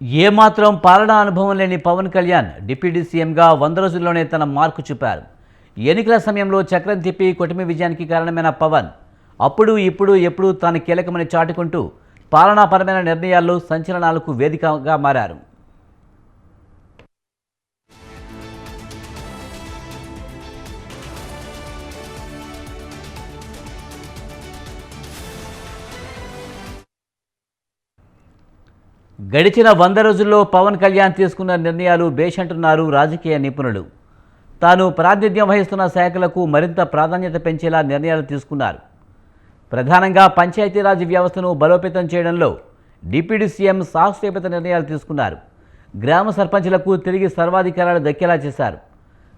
ఏమాత్రం పాలనా అనుభవం లేని పవన్ కళ్యాణ్ డిప్యూటీ సీఎంగా వంద రోజుల్లోనే తన మార్కు చూపారు. ఎన్నికల సమయంలో చక్రం తిప్పి కుటుంబ విజయానికి కారణమైన పవన్ అప్పుడు ఇప్పుడు ఎప్పుడు తాను కీలకమని చాటుకుంటూ పాలనాపరమైన నిర్ణయాల్లో సంచలనాలకు వేదికగా మారారు. గడిచిన వంద రోజుల్లో పవన్ కళ్యాణ్ తీసుకున్న నిర్ణయాలు బేషంటున్నారు రాజకీయ నిపుణులు. తాను ప్రాతినిధ్యం వహిస్తున్న శాఖలకు మరింత ప్రాధాన్యత పెంచేలా నిర్ణయాలు తీసుకున్నారు. ప్రధానంగా పంచాయతీరాజ్ వ్యవస్థను బలోపేతం చేయడంలో డిప్యూటీ సీఎం సాహసోపేత నిర్ణయాలు తీసుకున్నారు. గ్రామ సర్పంచులకు తిరిగి సర్వాధికారాలు దక్కేలా చేశారు.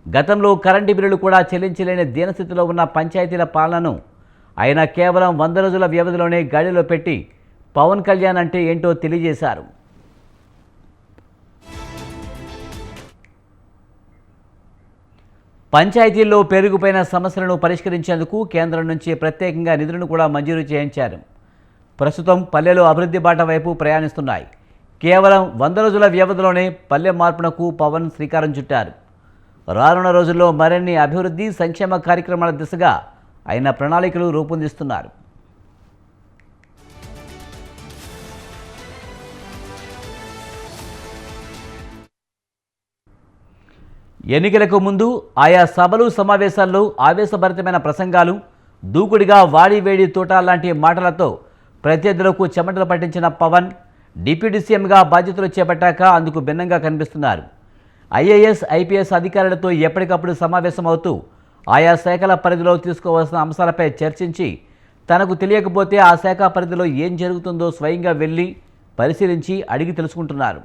గతంలో కరెంటు బిల్లులు కూడా చెల్లించలేని దీనస్థితిలో ఉన్న పంచాయతీల పాలనను ఆయన కేవలం వంద రోజుల వ్యవధిలోనే గాడిలో పెట్టి పవన్ కళ్యాణ్ అంటే ఏంటో తెలియజేశారు. పంచాయతీల్లో పెరిగిపోయిన సమస్యలను పరిష్కరించేందుకు కేంద్రం నుంచి ప్రత్యేకంగా నిధులను కూడా మంజూరు చేయించారు. ప్రస్తుతం పల్లెలు అభివృద్ధి బాట వైపు ప్రయాణిస్తున్నాయి. కేవలం వంద రోజుల వ్యవధిలోనే పల్లె మార్పునకు పవన్ శ్రీకారం చుట్టారు. రానున్న రోజుల్లో మరిన్ని అభివృద్ధి సంక్షేమ కార్యక్రమాల దిశగా ఆయన ప్రణాళికలు రూపొందిస్తున్నారు. ఎన్నికలకు ముందు ఆయా సభలు సమావేశాల్లో ఆవేశభరితమైన ప్రసంగాలు దూకుడిగా వాడివేడి తోట లాంటి మాటలతో ప్రత్యర్థులకు చెమటలు పట్టించిన పవన్ డిప్యూటీ సీఎంగా బాధ్యతలు చేపట్టాక అందుకు భిన్నంగా కనిపిస్తున్నారు. ఐఏఎస్ ఐపీఎస్ అధికారులతో ఎప్పటికప్పుడు సమావేశమవుతూ ఆయా శాఖల పరిధిలో తీసుకోవాల్సిన అంశాలపై చర్చించి తనకు తెలియకపోతే ఆ శాఖ పరిధిలో ఏం జరుగుతుందో స్వయంగా వెళ్ళి పరిశీలించి అడిగి తెలుసుకుంటున్నారు.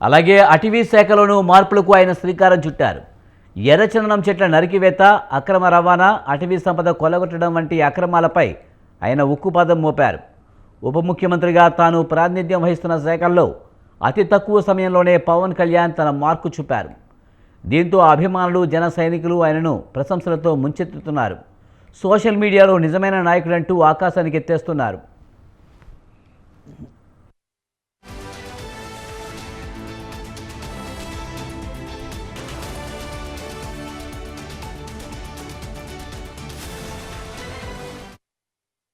అలాగే అటవీ శాఖలోనూ మార్పులకు ఆయన శ్రీకారం చుట్టారు. ఎర్రచందనం చెట్ల నరికివేత అక్రమ రవాణా అటవీ సంపద కొలగొట్టడం వంటి అక్రమాలపై ఆయన ఉక్కుపాదం మోపారు. ఉప ముఖ్యమంత్రిగా తాను ప్రాతినిధ్యం వహిస్తున్న శాఖల్లో అతి తక్కువ సమయంలోనే పవన్ కళ్యాణ్ తన మార్కు చూపారు. దీంతో అభిమానులు జన సైనికులు ఆయనను ప్రశంసలతో ముంచెత్తుతున్నారు. సోషల్ మీడియాలో నిజమైన నాయకుడంటూ ఆకాశానికి ఎత్తేస్తున్నారు